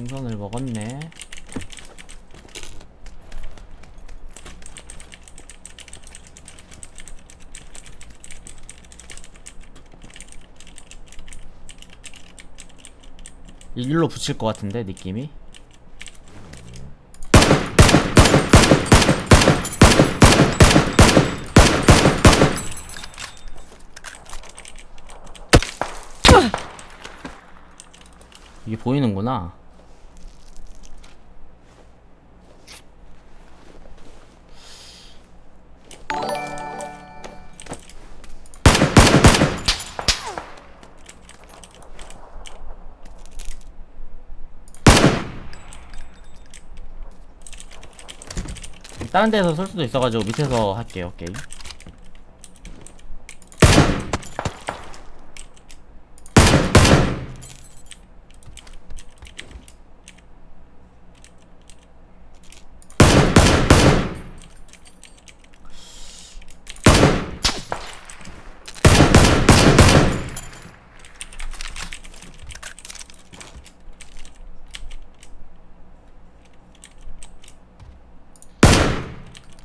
능선을 먹었네. 일로 붙일 것 같은데 느낌이. 이게 보이는구나. 다른 데서 설 수도 있어가지고 밑에서 할게요 게임.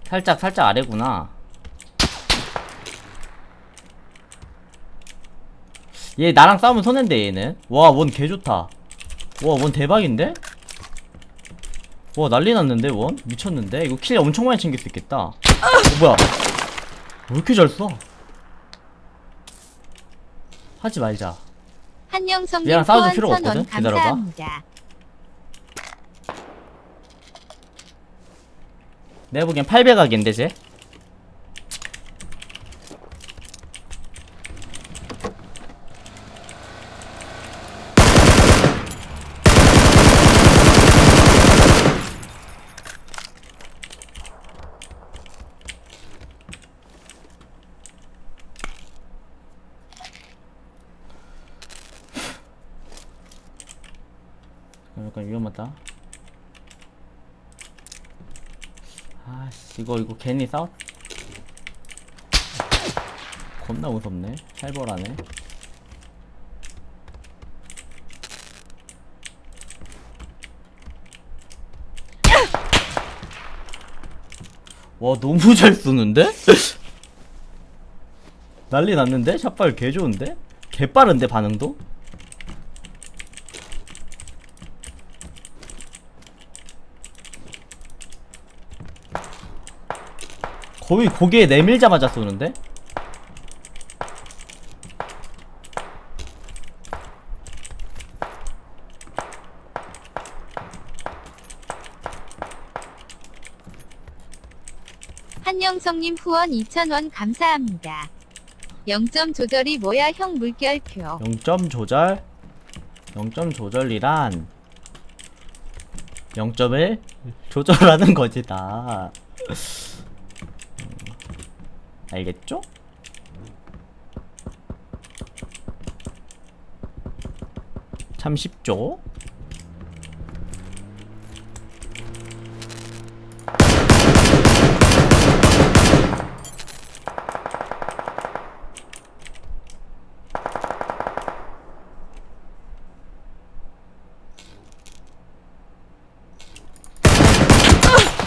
살짝 살짝 아래구나. 얘 나랑 싸우면 손해인데 얘는. 와 원 개좋다. 와 원 대박인데? 와 난리 났는데 원? 미쳤는데? 이거 킬 엄청 많이 챙길 수 있겠다. 어, 뭐야? 왜 이렇게 잘 써? 하지 말자. 한영성님 얘랑 싸워줄 천원 없거든? 기다려봐. 감사합니다. 내가 보기엔 800각인데 쟤? 약간 위험하다. 아씨 이거 이거 괜히 싸웠 겁나 무섭네 살벌하네 와 너무 잘 쏘는데? 난리 났는데? 샷발 개 좋은데? 개 빠른데 반응도? 거의 고개에 내밀자마자 쏘는데? 한영성님 후원 2,000원 감사합니다. 0점 조절이 뭐야 형 물결표. 0점 조절 0점 조절이란 0점을 조절하는 거지 다 음, 알겠죠? 참 쉽죠?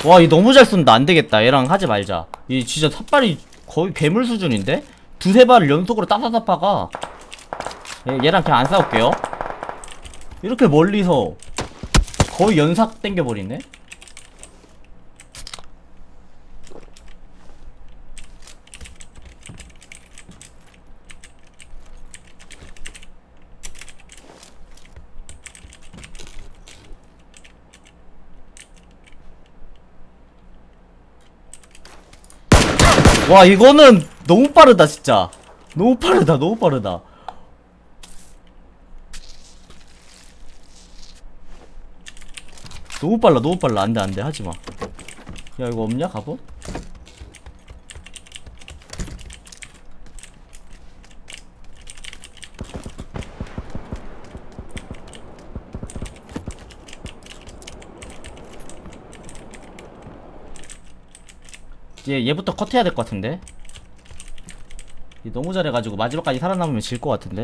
와, 이 너무 잘 쏜다. 안 되겠다. 얘랑 하지 말자. 이 진짜 삿발이 거의 괴물 수준인데? 두세 발을 연속으로 따다다 박아. 얘, 얘랑 그냥 안 싸울게요. 이렇게 멀리서 거의 연삭 땡겨버리네? 와, 이거는 너무 빠르다, 진짜. 너무 빠르다, 너무 빠르다. 너무 빨라 너무 빨라 안돼 안돼 하지마 야 이거 없냐 갑옷? 얘 얘부터 컷해야 될 것 같은데? 얘 너무 잘해가지고 마지막까지 살아남으면 질 것 같은데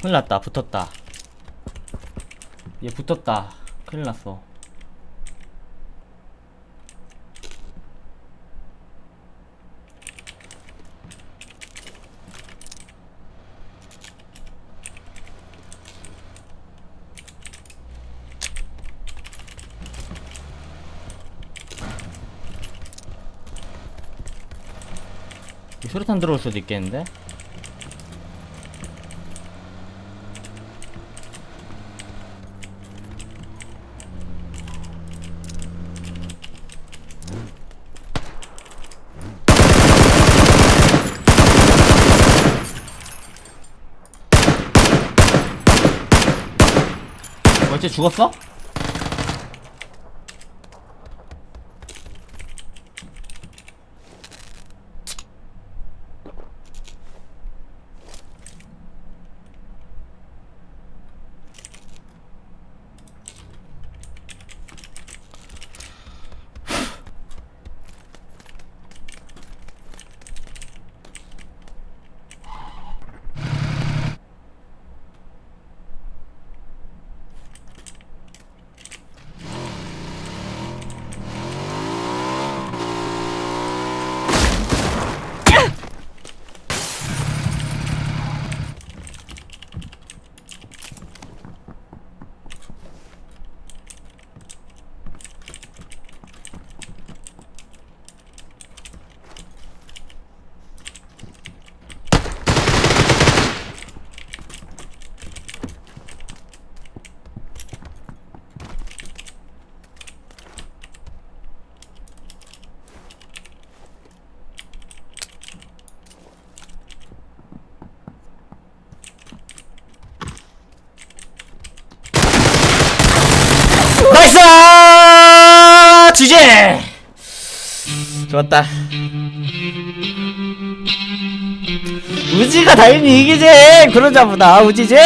큰일 났다. 붙었다. 얘 붙었다. 큰일 났어. 이 소리탄 들어올 수도 있겠는데? 어째 죽었어? 나이스! 지제! 좋았다. 우지가 당연히 이기지! 그러자 보다, 우지지!